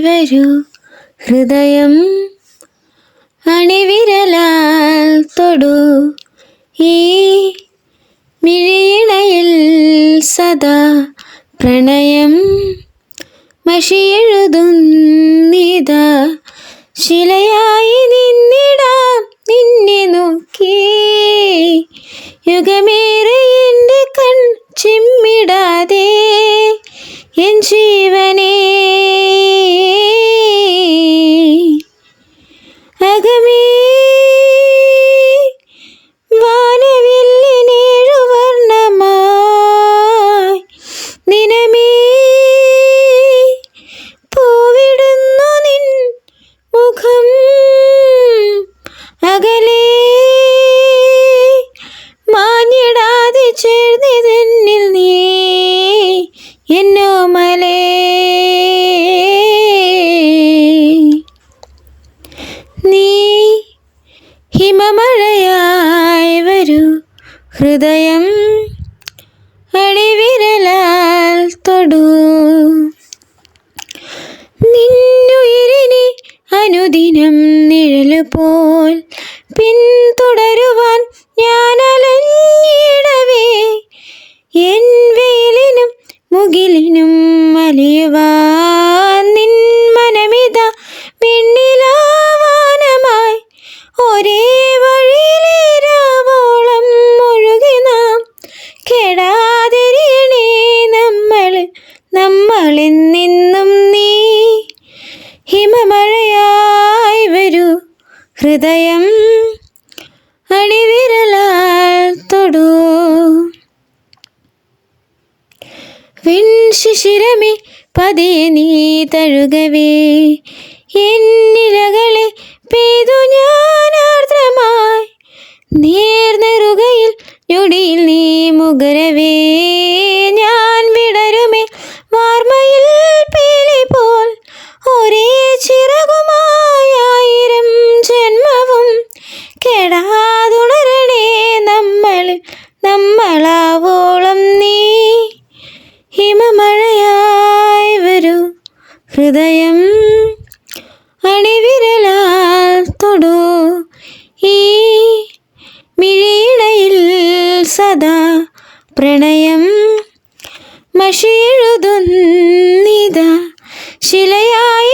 വരൂ. ഹൃദയം അണിവിരലാൽ തൊടു. ഈ മിഴിയിണയിൽ സദാ പ്രണയം മഷിയെഴുതുന്നിതാ ശിലയായി നിന്നിടാം നിന്നെ നോക്കി. യുഗമേറെ എന്റെ കൺ ചിമ്മിടാതെ என் ஜீவனே. அகமே ഹൃദയം അടിവിരലാൽ തൊടൂ. നിന്നുയിരിനി അനുദിനം നിഴൽ പോൽ പിന്തുടരുവാൻ ഞാൻ അലഞ്ഞിടവേ എൻ വെയിലിനും മുകിലിനും അലിയുവാൻ ഹൃദയം അണിവിരലാൽ തൊടൂ. വിൺശിശിരമേ പതിയെ നീ തഴുകവേ. എന്നിലകളെ പെയ്തു ഞാനാർദ്രമായി. നേർ നേർന്നെറുകയിൽ ഞൊടിയിൽ നീ മുകരവേ. നമ്മളാവോളം നീ ഹിമമഴയായി വരൂ. ഹൃദയം അണിവിരലാൽ തൊടൂ. ഈ മിഴിയിടയിൽ സദാ പ്രണയം മഷിയെഴുതുന്നിതാ ശിലയായി